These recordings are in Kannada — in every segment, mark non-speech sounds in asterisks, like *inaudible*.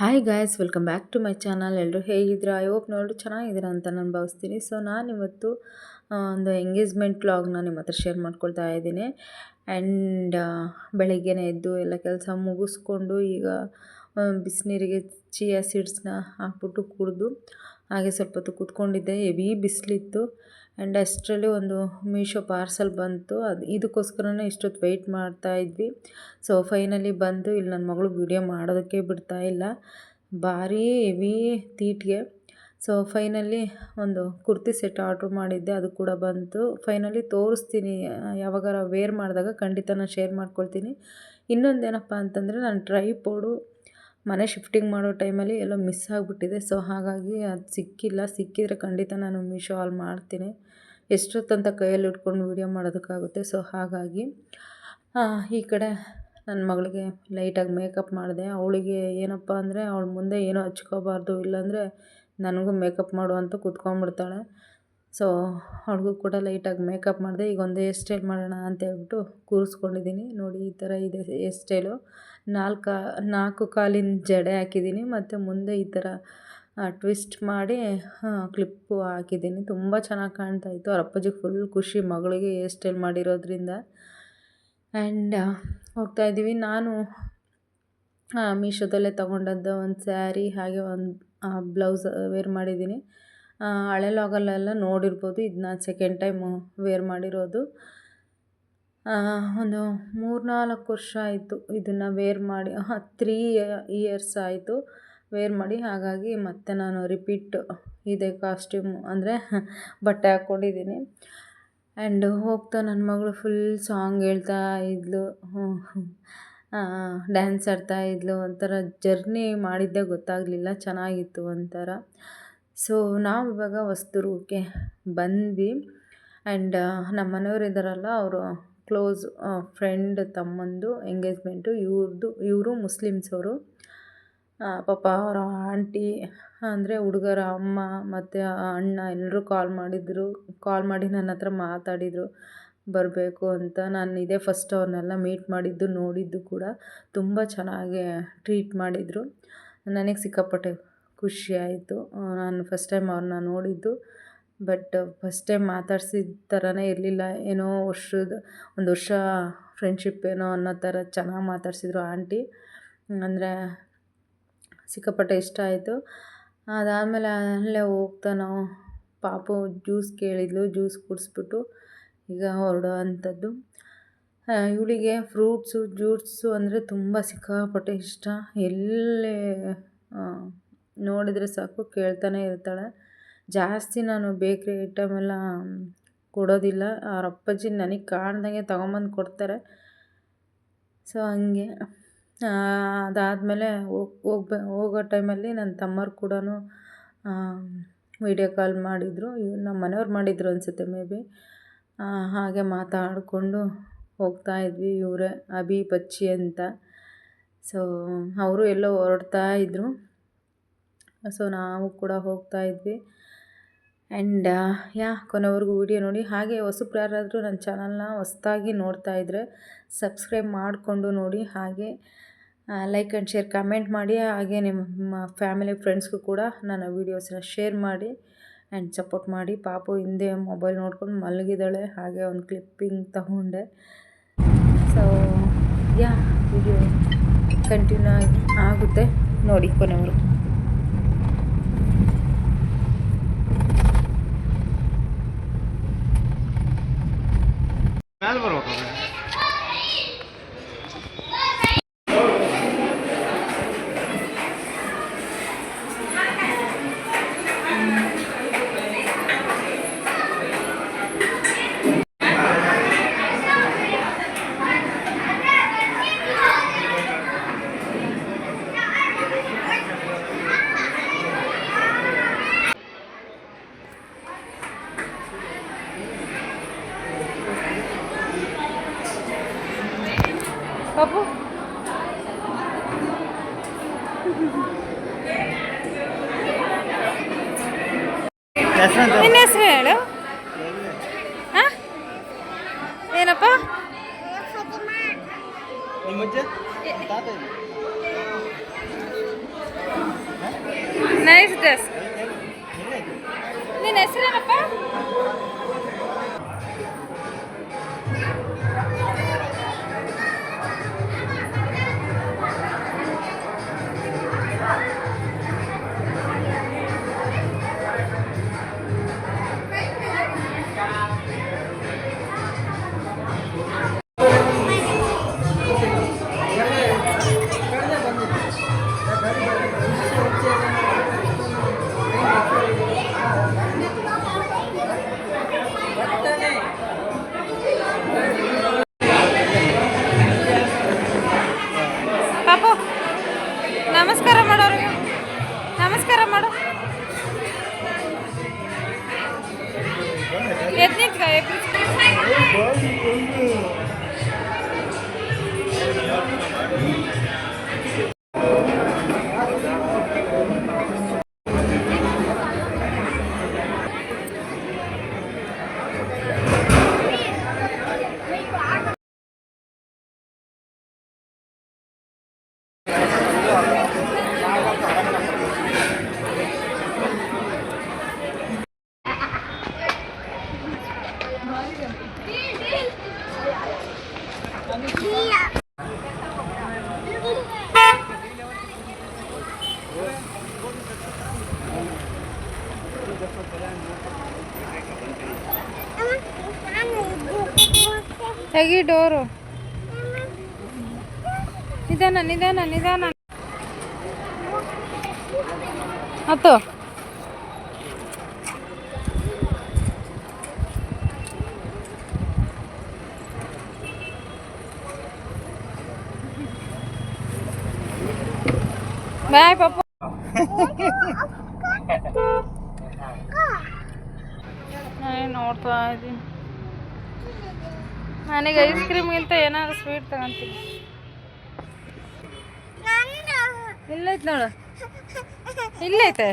Hi guys welcome back to my channel ಎಲ್ಲರೂ ಹೇಗಿದ್ರು ಐ ಹೋಪ್ ನೋಡು ಚೆನ್ನಾಗಿದ್ದೀರಾ ಅಂತ ನಾನು ಭಾವಿಸ್ತೀನಿ. ಸೊ ನಾನು ಇವತ್ತು ಒಂದು ಎಂಗೇಜ್ಮೆಂಟ್ ವ್ಲಾಗ್ನ ನಿಮ್ಮ ಹತ್ರ ಶೇರ್ ಮಾಡ್ಕೊಳ್ತಾ ಇದ್ದೀನಿ. ಆ್ಯಂಡ್ ಬೆಳಗ್ಗೆನೇ ಎದ್ದು ಎಲ್ಲ ಕೆಲಸ ಮುಗಿಸ್ಕೊಂಡು ಈಗ ಬಿಸಿನೀರಿಗೆ ಚಿಯಾ ಸೀಡ್ಸ್ನ ಹಾಕ್ಬಿಟ್ಟು ಕುಡಿದು, ಹಾಗೆ ಸ್ವಲ್ಪ ಹೊತ್ತು ಕೂತ್ಕೊಂಡಿದ್ದೆ. ಹೆವಿ ಬಿಸಿಲಿತ್ತು. ಆ್ಯಂಡ್ ಅಷ್ಟರಲ್ಲಿ ಒಂದು ಮೀಶೋ ಪಾರ್ಸಲ್ ಬಂತು. ಅದು ಇದಕ್ಕೋಸ್ಕರನೇ ಇಷ್ಟೊತ್ತು ವೆಯ್ಟ್ ಮಾಡ್ತಾ ಇದ್ವಿ. ಸೊ ಫೈನಲಿ ಬಂದು ಇಲ್ಲಿ ನನ್ನ ಮಗಳು ವಿಡಿಯೋ ಮಾಡೋದಕ್ಕೆ ಬಿಡ್ತಾ ಇಲ್ಲ. ಭಾರಿ ಹೆವಿ ತೀಟಿಗೆ. ಸೊ ಫೈನಲಿ ಒಂದು ಕುರ್ತಿ ಸೆಟ್ ಆರ್ಡ್ರ್ ಮಾಡಿದ್ದೆ, ಅದು ಕೂಡ ಬಂತು. ಫೈನಲಿ ತೋರಿಸ್ತೀನಿ, ಯಾವಾಗಾರ ವೇರ್ ಮಾಡಿದಾಗ ಖಂಡಿತ ನಾನು ಶೇರ್ ಮಾಡ್ಕೊಳ್ತೀನಿ. ಇನ್ನೊಂದೇನಪ್ಪ ಅಂತಂದರೆ ನಾನು ಟ್ರೈಪೋಡು ಮನೆ ಶಿಫ್ಟಿಂಗ್ ಮಾಡೋ ಟೈಮಲ್ಲಿ ಎಲ್ಲೋ ಮಿಸ್ ಆಗಿಬಿಟ್ಟಿದೆ. ಸೊ ಹಾಗಾಗಿ ಅದು ಸಿಕ್ಕಿಲ್ಲ. ಸಿಕ್ಕಿದರೆ ಖಂಡಿತ ನಾನು ಮೀಶೋ ಆಲ್ ಮಾಡ್ತೀನಿ. ಎಷ್ಟೊತ್ತಂತ ಕೈಯಲ್ಲಿ ಇಟ್ಕೊಂಡು ವೀಡಿಯೋ ಮಾಡೋದಕ್ಕಾಗುತ್ತೆ. ಸೊ ಹಾಗಾಗಿ ಈ ಕಡೆ ನನ್ನ ಮಗಳಿಗೆ ಲೈಟಾಗಿ ಮೇಕಪ್ ಮಾಡಿದೆ. ಅವಳಿಗೆ ಏನಪ್ಪ ಅಂದರೆ, ಅವಳ ಮುಂದೆ ಏನೂ ಹಚ್ಕೋಬಾರ್ದು. ಇಲ್ಲಾಂದರೆ ನನಗೂ ಮೇಕಪ್ ಮಾಡು ಅಂತ ಕೂತ್ಕೊಂಡ್ಬಿಡ್ತಾಳೆ. ಸೊ ಅವ್ಳಿಗೂ ಕೂಡ ಲೈಟಾಗಿ ಮೇಕಪ್ ಮಾಡಿದೆ. ಈಗ ಒಂದು ಹೇರ್ ಸ್ಟೈಲ್ ಮಾಡೋಣ ಅಂತ ಹೇಳ್ಬಿಟ್ಟು ಕೂರಿಸ್ಕೊಂಡಿದ್ದೀನಿ. ನೋಡಿ, ಈ ಥರ ಇದೆ ಹೇರ್ ಸ್ಟೈಲು ನಾಲ್ಕು ನಾಲ್ಕು ಕಾಲಿನ ಜಡೆ ಹಾಕಿದ್ದೀನಿ. ಮತ್ತು ಮುಂದೆ ಈ ಥರ ಟ್ವಿಸ್ಟ್ ಮಾಡಿ ಕ್ಲಿಪ್ಪು ಹಾಕಿದ್ದೀನಿ. ತುಂಬ ಚೆನ್ನಾಗಿ ಕಾಣ್ತಾ ಇತ್ತು. ಅವ್ರ ಅಪ್ಪಾಜಿಗೆ ಫುಲ್ ಖುಷಿ. ಮಗಳಿಗೆ ಹೇರ್ ಸ್ಟೈಲ್ ಮಾಡಿರೋದ್ರಿಂದ. ಆ್ಯಂಡ್ ಹೋಗ್ತಾ ಇದ್ದೀವಿ. ನಾನು ಮೀಶೋದಲ್ಲೇ ತೊಗೊಂಡದ್ದು ಒಂದು ಸ್ಯಾರಿ ಹಾಗೆ ಒಂದು ಬ್ಲೌಸ್ ವೇರ್ ಮಾಡಿದ್ದೀನಿ. ಹಳೆ ಲಾಗಲ್ಲೆಲ್ಲ ನೋಡಿರ್ಬೋದು. ಇದು ನಾನು ಸೆಕೆಂಡ್ ಟೈಮು ವೇರ್ ಮಾಡಿರೋದು ಒಂದು ಮೂರು ನಾಲ್ಕು ವರ್ಷ ಆಯಿತು ಇದನ್ನು ವೇರ್ ಮಾಡಿ. ತ್ರೀ ಇಯರ್ಸ್ ಆಯಿತು. ವೇರ್ ಮಾಡಿ, ಹಾಗಾಗಿ ಮತ್ತೆ ನಾನು ರಿಪೀಟ್ ಇದೆ ಕಾಸ್ಟ್ಯೂಮ್ ಅಂದರೆ ಬಟ್ಟೆ ಹಾಕ್ಕೊಂಡಿದ್ದೀನಿ. ಆ್ಯಂಡ್ ಹೋಗ್ತಾ ನನ್ನ ಮಗಳು ಫುಲ್ ಸಾಂಗ್ ಹೇಳ್ತಾ ಇದ್ಲು. ಡ್ಯಾನ್ಸ್ ಆಡ್ತಾ ಇದ್ಲು. ಒಂಥರ ಜರ್ನಿ ಮಾಡಿದ್ದೇ ಗೊತ್ತಾಗಲಿಲ್ಲ, ಚೆನ್ನಾಗಿತ್ತು ಒಂಥರ. ಸೊ ನಾವು ಇವಾಗ ಹೊಸ್ದುರ್ಗಕ್ಕೆ ಬಂದ್ವಿ. ಆ್ಯಂಡ್ ನಮ್ಮ ಮನೆಯವರು ಇದ್ದಾರಲ್ಲ ಅವರು ಕ್ಲೋಸ್ ಫ್ರೆಂಡ್ ತಮ್ಮಂದು ಎಂಗೇಜ್ಮೆಂಟು ಇವ್ರದ್ದು ಇವರು ಮುಸ್ಲಿಮ್ಸ್ ಅವರು. ಪಾಪ ಅವರ ಆಂಟಿ, ಅಂದರೆ ಹುಡುಗರ ಅಮ್ಮ ಮತ್ತು ಅಣ್ಣ ಎಲ್ಲರೂ ಕಾಲ್ ಮಾಡಿದರು. ಕಾಲ್ ಮಾಡಿ ನನ್ನ ಹತ್ರ ಮಾತಾಡಿದರು. ಬರಬೇಕು ಅಂತ. ನಾನು ಇದೇ ಫಸ್ಟ್ ಅವ್ರನ್ನೆಲ್ಲ ಮೀಟ್ ಮಾಡಿದ್ದು, ನೋಡಿದ್ದು ಕೂಡ ತುಂಬ ಚೆನ್ನಾಗಿ ಟ್ರೀಟ್ ಮಾಡಿದರು. ನನಗೆ ಸಿಕ್ಕಾಪಟ್ಟೆ ಖುಷಿ ಆಯಿತು. ನಾನು ಫಸ್ಟ್ ಟೈಮ್ ಅವ್ರನ್ನ ನೋಡಿದ್ದು. ಬಟ್ ಫಸ್ಟ್ ಟೈಮ್ ಮಾತಾಡ್ಸಿದ ಥರನೇ ಇರಲಿಲ್ಲ. ಏನೋ ವರ್ಷದ, ಒಂದು ವರ್ಷ ಫ್ರೆಂಡ್ಶಿಪ್ ಏನೋ ಅನ್ನೋ ಥರ ಚೆನ್ನಾಗಿ ಮಾತಾಡ್ಸಿದ್ರು ಆಂಟಿ. ಅಂದರೆ ಸಿಕ್ಕಾಪಟ್ಟೆ ಇಷ್ಟ ಆಯಿತು. ಅದಾದಮೇಲೆ ಅಲ್ಲೇ ಹೋಗ್ತಾ ನಾವು ಪಾಪು ಜ್ಯೂಸ್ ಕೇಳಿದ್ಲು, ಜ್ಯೂಸ್ ಕುಡಿಸ್ಬಿಟ್ಟು ಈಗ ಹೊರಡೋ ಅಂಥದ್ದು ಇವಳಿಗೆ ಫ್ರೂಟ್ಸು ಜ್ಯೂಸು ಅಂದರೆ ತುಂಬ ಸಿಕ್ಕಾಪಟ್ಟೆ ಇಷ್ಟ. ಎಲ್ಲೇ ನೋಡಿದರೆ ಸಾಕು, ಕೇಳ್ತಾನೆ ಇರ್ತಾಳೆ. ಜಾಸ್ತಿ ನಾನು ಬೇಕ್ರಿ ಐಟಮ್ ಎಲ್ಲ ಕೊಡೋದಿಲ್ಲ. ಅವ್ರ ಅಪ್ಪಾಜಿ ನನಗೆ ಕಾಣ್ದಂಗೆ ತೊಗೊಂಬಂದು ಕೊಡ್ತಾರೆ. ಸೊ, ಹಂಗೆ. ಅದಾದಮೇಲೆ ಹೋಗ್, ಹೋಗ್ಬ, ಹೋಗೋ ಟೈಮಲ್ಲಿ ನನ್ನ ತಮ್ಮರು ಕೂಡ ವೀಡಿಯೋ ಕಾಲ್ ಮಾಡಿದರು. ನಮ್ಮ ಮನೆಯವ್ರು ಮಾಡಿದರು ಅನಿಸುತ್ತೆ ಮೇ ಬಿ. ಹಾಗೆ ಮಾತಾಡಿಕೊಂಡು ಹೋಗ್ತಾ ಇದ್ವಿ. ಇವರೇ ಅಭಿ, ಬಚ್ಚಿ ಅಂತ. ಸೊ, ಅವರು ಎಲ್ಲೋ ಹೊರಡ್ತಾ ಇದ್ದರು ಸೊ, ನಾವು ಕೂಡ ಹೋಗ್ತಾ ಇದ್ವಿ. ಆ್ಯಂಡ್ ಯಾ, ಕೊನೆವರೆಗೂ ವಿಡಿಯೋ ನೋಡಿ. ಹಾಗೆ ಹೊಸಬ್ರು ಯಾರಾದರೂ ನನ್ನ ಚಾನಲ್ನ ಹೊಸ್ದಾಗಿ ನೋಡ್ತಾ ಇದ್ದರೆ ಸಬ್ಸ್ಕ್ರೈಬ್ ಮಾಡಿಕೊಂಡು ನೋಡಿ. ಹಾಗೆ ಲೈಕ್ ಆ್ಯಂಡ್ ಶೇರ್ ಕಮೆಂಟ್ ಮಾಡಿ, ಹಾಗೆ ನಿಮ್ಮ ಫ್ಯಾಮಿಲಿ ಫ್ರೆಂಡ್ಸ್ಗೂ ಕೂಡ ನನ್ನ ವೀಡಿಯೋಸನ್ನ ಶೇರ್ ಮಾಡಿ ಆ್ಯಂಡ್ ಸಪೋರ್ಟ್ ಮಾಡಿ. ಪಾಪು ಹಿಂದೆ ಮೊಬೈಲ್ ನೋಡ್ಕೊಂಡು ಮಲಗಿದ್ದಾಳೆ, ಹಾಗೆ ಒಂದು ಕ್ಲಿಪ್ಪಿಂಗ್ ತಗೊಂಡೆ. ಸೊ ಯಾ ವಿಡಿಯೋ ಕಂಟಿನ್ಯೂ ಆಗುತ್ತೆ ನೋಡಿ ಕೊನೆಯವರು ಮೇಲೆ ಬರ್ಬೇಕು ಹೆಸರು ಹಾಂ ಏನಪ್ಪ ನೈಸ್ ಡ್ರೆಸ್ ನಿನ್ನ ಹೆಸರೇನಪ್ಪ ತೆಗಿ ಡೋರು ನಿಧಾನ ನಿಧಾನ ನಿಧಾನ. ಹತ್ತು ಬಾಯ್ ಪಾಪ *laughs* ನಾನು ನೋಡ್ತಾ ಇದ್ದೀನಿ. ನನಗೆ ಐಸ್ ಕ್ರೀಮ್ಗಿಂತ ಏನಾದ್ರು ಸ್ವೀಟ್ ತಗೊಂತೀನಿ. ಇಲ್ಲೈತೆ ನೋಡು. ಇಲ್ಲೈತೆ.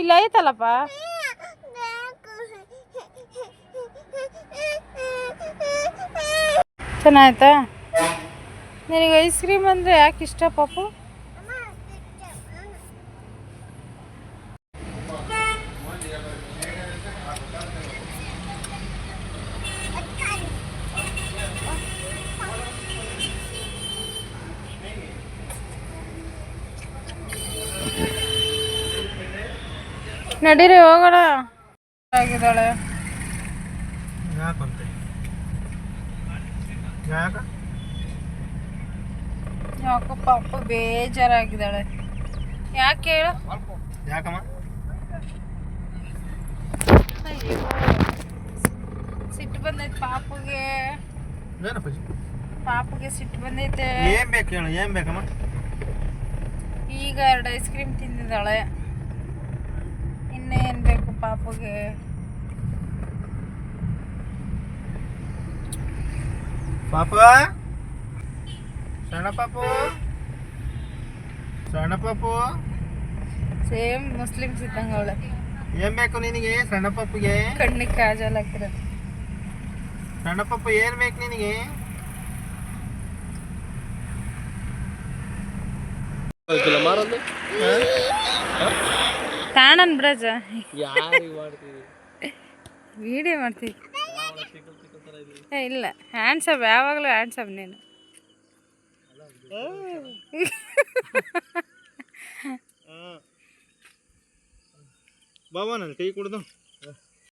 ಇಲ್ಲ ಐತಲ್ಲಪ್ಪ. ಚೆನ್ನಾಯ್ತಾ ನಿನಗೆ ಐಸ್ ಕ್ರೀಮ್ ಅಂದರೆ ಯಾಕೆ ಇಷ್ಟ ಪಾಪು? ನಡೀರಿ ಹೋಗೋಣ. ಆಗಿದ್ದಾಳೆ. ಯಾಕಂತೆ ಯಾಕ? ಯಾಕೋ ಪಾಪ ಬೇಜಾರಾಗಿದ್ದಾಳೆ. ಯಾಕೆ ಹೇಳು ಯಾಕಮ್ಮ? ಸಿಟ್ಟು ಬಂದೈತೆ ಪಾಪುಗೆ? ಪಾಪುಗೆ ಸಿಟ್ಟು ಬಂದೈತೆ. ಏನ್ ಬೇಕು ಹೇಳು ಏನ್ ಬೇಕಮ್ಮ? ಈಗ ಎರಡು ಐಸ್ ಕ್ರೀಮ್ ತಿಂದಿದ್ದಾಳೆ. ಇನ್ನೇನು ಬೇಕು ಪಾಪುಗೆ ಪಾಪು ಸಣ್ಣ ಪಾಪು ಸಣ್ಣ ಪಾಪು ಸೇಮ್ ಮುಸ್ಲಿಮ್ಸ್ ಇದ್ದಂಗೆ ಅವಳೆ ಏನ್ ಬೇಕು ನಿನಗೆ ಸಣ್ಣ ಪಾಪುಗೆ ಕಣ್ಣಿಗೆ ಕಾಜಲ್ ಹಾಕಿರ ಸಣ್ಣ ಪಾಪು ಏನ್ ಬೇಕು ನಿನಗೆ ತಾಣನ್ ಬ್ರಜ. ವಿಡಿಯೋ ಮಾಡ್ತೀವಿ ಏ ಇಲ್ಲ. ಹ್ಯಾಂಡ್ಸಪ್ ಯಾವಾಗಲೂ ಹ್ಯಾಂಡ್ಸಪ್ ನೀನು.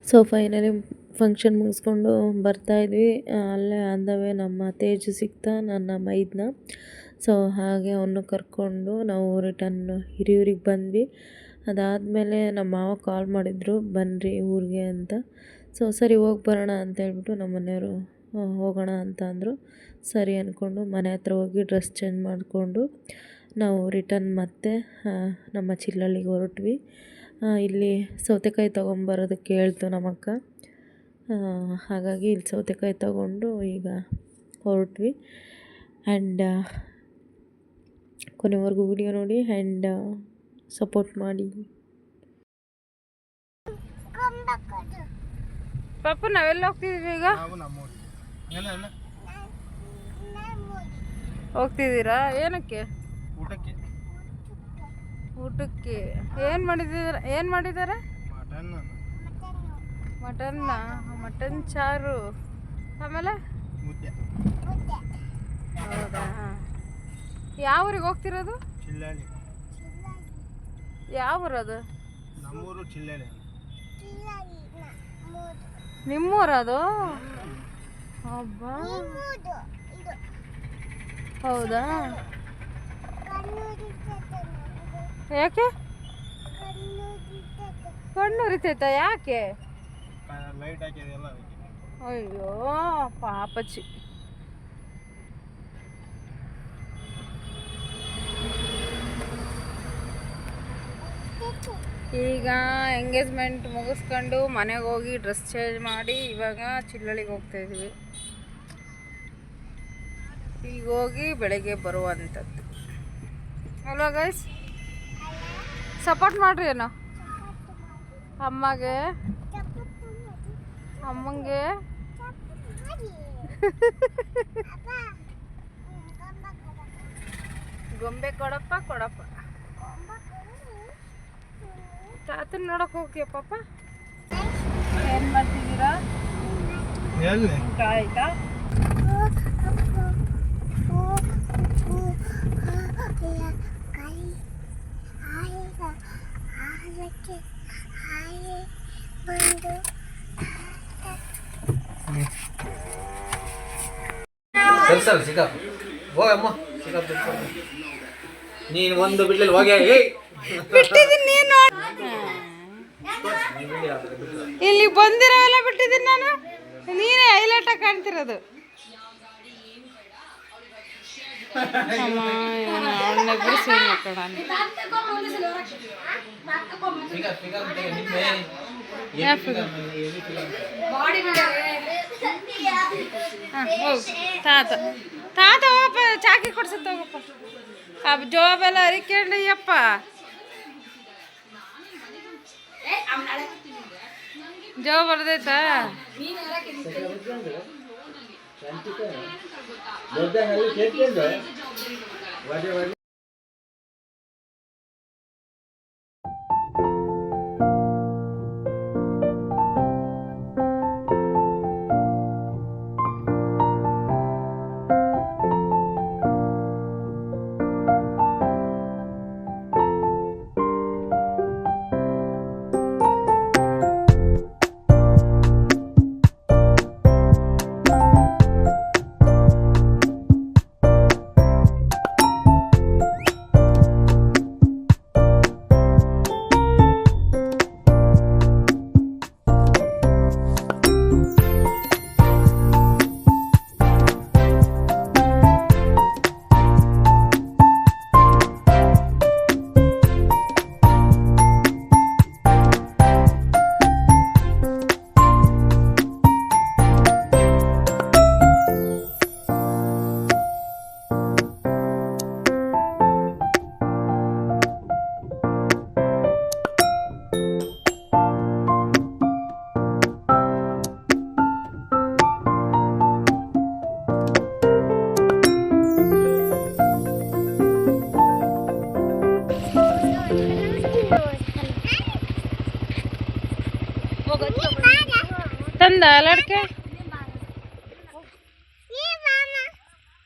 ಸೊ ಫೈನಲಿ ಫಂಕ್ಷನ್ ಮುಗಿಸ್ಕೊಂಡು ಬರ್ತಾ ಇದ್ವಿ. ಅಲ್ಲೇ ಅಂದವೇ ನಮ್ಮ ತೇಜು ಸಿಕ್ತ ನನ್ನ ಮೈದ್ನ. ಸೊ ಹಾಗೆ ಅವನು ಕರ್ಕೊಂಡು ನಾವು ರಿಟರ್ನ್ ಹಿರಿಯೂರಿಗೆ ಬಂದ್ವಿ. ಅದಾದಮೇಲೆ ನಮ್ಮ ಮಾವ ಕಾಲ್ ಮಾಡಿದ್ರು ಬನ್ನಿರಿ ಊರಿಗೆ ಅಂತ. ಸೊ ಸರಿ, ಹೋಗಿ ಬರೋಣ ಅಂತ ಹೇಳ್ಬಿಟ್ಟು ನಮ್ಮ ಮನೆಯವರು ಹೋಗೋಣ ಅಂತ ಅಂದರು. ಸರಿ ಅಂದ್ಕೊಂಡು ಮನೆ ಹತ್ರ ಹೋಗಿ ಡ್ರೆಸ್ ಚೇಂಜ್ ಮಾಡಿಕೊಂಡು ನಾವು ರಿಟರ್ನ್ ಮತ್ತೆ ನಮ್ಮ ಚಿಲ್ಲಳ್ಳಿಗೆ ಹೊರಟ್ವಿ. ಇಲ್ಲಿ ಸೌತೆಕಾಯಿ ತೊಗೊಂಬರೋದಕ್ಕೆ ಹೇಳ್ತು ನಮ್ಮಕ್ಕ. ಹಾಗಾಗಿ ಇಲ್ಲಿ ಸೌತೆಕಾಯಿ ತಗೊಂಡು ಈಗ ಹೊರಟ್ವಿ. ಆ್ಯಂಡ್ ಕೊನೆವರೆಗೂ ವಿಡಿಯೋ ನೋಡಿ. ಆ್ಯಂಡ್ ಸಪೋರ್ಟ್ ಮಾಡಿ. ಪಾಪ ನಾವೆಲ್ಲ ಹೋಗ್ತಿದ್ದೀವಿ ಈಗ? ಹೋಗ್ತಿದ್ದೀರಾ? ಏನಕ್ಕೆ? ಊಟಕ್ಕೆ. ಊಟಕ್ಕೆ. ಏನು ಮಾಡಿದ್ದಾರೆ? ಏನು ಮಾಡಿದ್ದಾರೆ? ಮಟನ್. ಮಟನ್ನ? ಮಟನ್ ಚಾರು. ಆಮೇಲೆ? ಮುದ್ದೆ. ಹೌದಾ? ಯಾವ ಊರಿಗೆ ಹೋಗ್ತಿರೋದು? ಚಿಲ್ಲಾಳಿ ಯಾವ ಊರದು ನಮ್ಮೂರು ಚಿಲ್ಲೆನೆ ನಿಮ್ಮೂರದು? ಹಬ್ಬ ಹೌದಾ? ಯಾಕೆ? ಕಣ್ಣು ಉರಿತೈತ ಯಾಕೆ? ಅಯ್ಯೋ ಪಾಪಚ್ಚಿ. ಈಗ ಎಂಗೇಜ್ಮೆಂಟ್ ಮುಗಿಸ್ಕೊಂಡು ಮನೆಗೆ ಹೋಗಿ ಡ್ರೆಸ್ ಚೇಂಜ್ ಮಾಡಿ ಇವಾಗ ಚಿಲ್ಲಳಿಗೆ ಹೋಗ್ತಾ ಇದೀವಿ ಈಗ ಹೋಗಿ ಬೆಳಗ್ಗೆ ಬರುವಂಥದ್ದು ಹಲೋ ಗೈಸ್ ಸಪೋರ್ಟ್ ಮಾಡ್ರಿ ಏನೋ ಅಮ್ಮಗೆ. ಅಮ್ಮಂಗೆ. *laughs* ಗೊಂಬೆ ಕೊಡಪ್ಪ ಕೊಡಪ್ಪ. ತಾತನ ನೋಡಕ್ ಹೋಗ್ತೀಯ ಪಾಪ? ಏನ್ ಮಾಡ್ತಿದ್ದೀರಾ? ಊಟ ಆಯ್ತಾ ಸರಿ ಸರ್ ಸಿಗಪ್ಪ ಹೋಗಮ್ಮ. ಸಿಗಪ್ಪ ನೀನು ಒಂದು ಬಿಡ್ಲಿಲ್ಲ ಹೋಗ್ಯಾ? ಏಯ್! ಬಿಟ್ಟಿದ್ದೀನಿ. ಇಲ್ಲಿ ಬಂದಿರೋಲ್ಲ ಬಿಟ್ಟಿದ್ದೀನಿ ನಾನು. ನೀನೇ ಹೈಲೈಟ್ ಆಗಿ ಕಾಣ್ತಿರೋದು. ತಾತ. ತಾತ ಹೋಗಪ್ಪ, ಚಾಕಿ ಕೊಡ್ಸತ್ತ ಹೋಗಪ್ಪ. ಆ ಜೋಬೆಲ್ಲ ಹರಿಕೊಂಡಯ್ಯಪ್ಪ ಜೋ ಬರ್ದೈತಾ?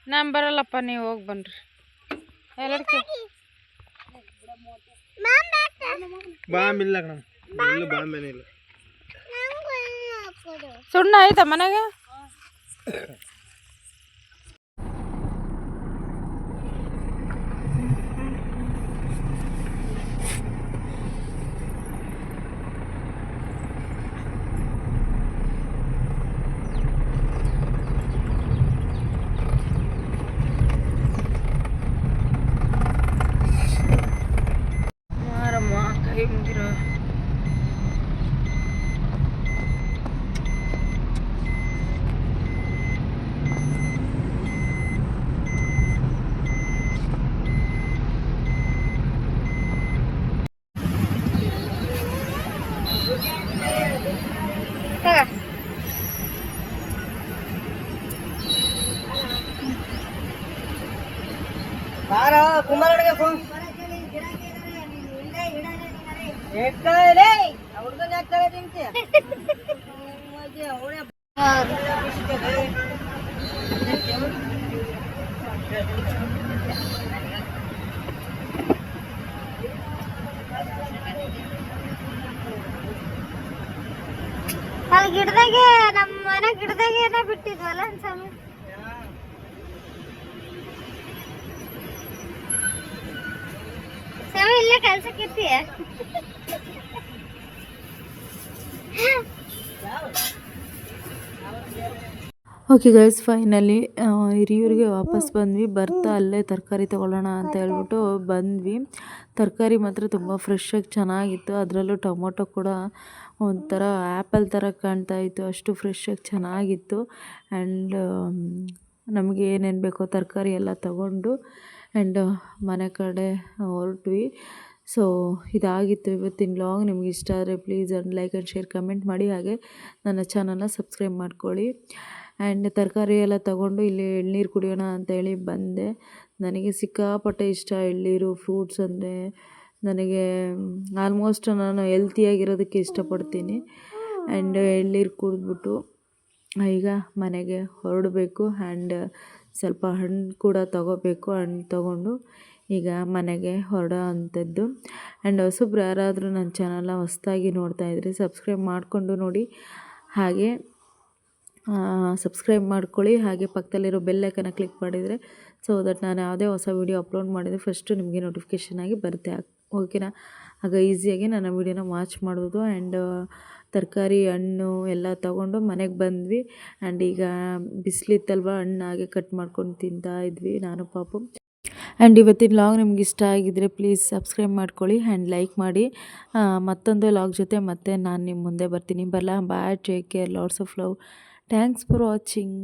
ನಾನು ಬರಲ್ಲಪ್ಪ ನೀವು ಹೋಗಿ ಬನ್ರಿ. ಲಡ್ಕೆ ಬಾಂಬ್ ಇಲ್ಲ ಕಣ. ಇಲ್ಲ ಬಾಂಬ್ ಏನಿಲ್ಲ ಸುಣ್ಣ ಆಯ್ತಾ ಮನೆಗೆ? ಅಲ್ಲಿ ಗಿಡದಾಗೆ ನಮ್ಮ ಮನೆ ಗಿಡದಾಗೇನ ಬಿಟ್ಟಿದ್ವಲ್ಲ ಸ್ವಾಮಿ? ಸ್ವಾಮಿ ಇಲ್ಲೇ ಕೆಲ್ಸಕ್ಕೆ ಇರ್ತೀಯ? ಓಕೆ ಗೈಸ್ ಫೈನಲಿ ಹಿರಿಯೂರಿಗೆ ವಾಪಸ್ ಬಂದ್ವಿ. ಬರ್ತಾ ಅಲ್ಲೇ ತರಕಾರಿ ತೊಗೊಳ್ಳೋಣ ಅಂತ ಹೇಳ್ಬಿಟ್ಟು ಬಂದ್ವಿ. ತರಕಾರಿ ಮಾತ್ರ ತುಂಬ ಫ್ರೆಶ್ಶಾಗಿ ಚೆನ್ನಾಗಿತ್ತು. ಅದರಲ್ಲೂ ಟೊಮೊಟೊ ಕೂಡ ಒಂಥರ ಆ್ಯಪಲ್ ಥರ ಕಾಣ್ತಾ ಇತ್ತು. ಅಷ್ಟು ಫ್ರೆಶ್ಶಾಗಿ ಚೆನ್ನಾಗಿತ್ತು. ಆ್ಯಂಡ್ ನಮಗೆ ಏನೇನು ಬೇಕೋ ತರಕಾರಿ ಎಲ್ಲ ತಗೊಂಡು ಆ್ಯಂಡ್ ಮನೆ ಕಡೆ ಹೊರಟ್ವಿ. ಸೊ, ಇದಾಗಿತ್ತು ಇವತ್ತಿನ ಲಾಗ್ ನಿಮ್ಗೆ ಇಷ್ಟ ಆದರೆ please and like and share comment ಮಾಡಿ. ಹಾಗೆ ನನ್ನ ಚಾನಲ್ನ ಸಬ್ಸ್ಕ್ರೈಬ್ ಮಾಡ್ಕೊಳ್ಳಿ. ಆ್ಯಂಡ್ ತರಕಾರಿ ಎಲ್ಲ ತಗೊಂಡು ಇಲ್ಲಿ ಎಳ್ನೀರು ಕುಡಿಯೋಣ ಅಂತೇಳಿ ಬಂದೆ. ನನಗೆ ಸಿಕ್ಕಾಪಟ್ಟೆ ಇಷ್ಟ ಎಳ್ನೀರು ಫ್ರೂಟ್ಸ್ ಅಂದರೆ. ನನಗೆ ಆಲ್ಮೋಸ್ಟ್ ನಾನು ಹೆಲ್ತಿಯಾಗಿರೋದಕ್ಕೆ ಇಷ್ಟಪಡ್ತೀನಿ. ಆ್ಯಂಡ್ ಎಳ್ನೀರು ಕುಡಿದ್ಬಿಟ್ಟು ಈಗ ಮನೆಗೆ ಹೊರಡಬೇಕು. ಆ್ಯಂಡ್ ಸ್ವಲ್ಪ ಹಣ್ಣು ಕೂಡ ತಗೋಬೇಕು. ಹಣ್ಣು ತಗೊಂಡು ಈಗ ಮನೆಗೆ ಹೊರಡೋ ಅಂಥದ್ದು. ಆ್ಯಂಡ್ ಹೊಸಬ್ರು ಯಾರಾದರೂ ನನ್ನ ಚಾನಲ್ನ ಹೊಸದಾಗಿ ನೋಡ್ತಾ ಇದ್ದರೆ ಸಬ್ಸ್ಕ್ರೈಬ್ ಮಾಡಿಕೊಂಡು ನೋಡಿ. ಹಾಗೆ ಸಬ್ಸ್ಕ್ರೈಬ್ ಮಾಡ್ಕೊಳ್ಳಿ. ಹಾಗೆ ಪಕ್ಕದಲ್ಲಿರೋ ಬೆಲ್ ಐಕನ್ನ ಕ್ಲಿಕ್ ಮಾಡಿದರೆ ಸೊ ದಟ್ ನಾನು ಯಾವುದೇ ಹೊಸ ವೀಡಿಯೋ ಅಪ್ಲೋಡ್ ಮಾಡಿದರೆ ಫಸ್ಟು ನಿಮಗೆ ನೋಟಿಫಿಕೇಷನ್ ಆಗಿ ಬರುತ್ತೆ. ಓಕೆನಾ ಆಗ ಈಸಿಯಾಗಿ ನನ್ನ ವೀಡಿಯೋನ ವಾಚ್ ಮಾಡೋದು ಆ್ಯಂಡ್ ತರಕಾರಿ, ಹಣ್ಣು ಎಲ್ಲ ತೊಗೊಂಡು ಮನೆಗೆ ಬಂದ್ವಿ. ಆ್ಯಂಡ್ ಈಗ ಬಿಸಿಲಿತ್ತಲ್ವ? ಹಣ್ಣು ಹಾಗೆ ಕಟ್ ಮಾಡ್ಕೊಂಡು ತಿಂತಾ ಇದ್ವಿ ನಾನು ಪಾಪು. ಆ್ಯಂಡ್ ಇವತ್ತಿನ ಲಾಗ್ ನಿಮ್ಗೆ ಇಷ್ಟ ಆಗಿದ್ದರೆ ಪ್ಲೀಸ್ ಸಬ್ಸ್ಕ್ರೈಬ್ ಮಾಡ್ಕೊಳ್ಳಿ ಆ್ಯಂಡ್ ಲೈಕ್ ಮಾಡಿ. ಮತ್ತೊಂದು ಲಾಗ್ ಜೊತೆ ಮತ್ತೆ ನಾನು ನಿಮ್ಮ ಮುಂದೆ ಬರ್ತೀನಿ. ಬರಲ್ಲ bye take care lots of love thanks for watching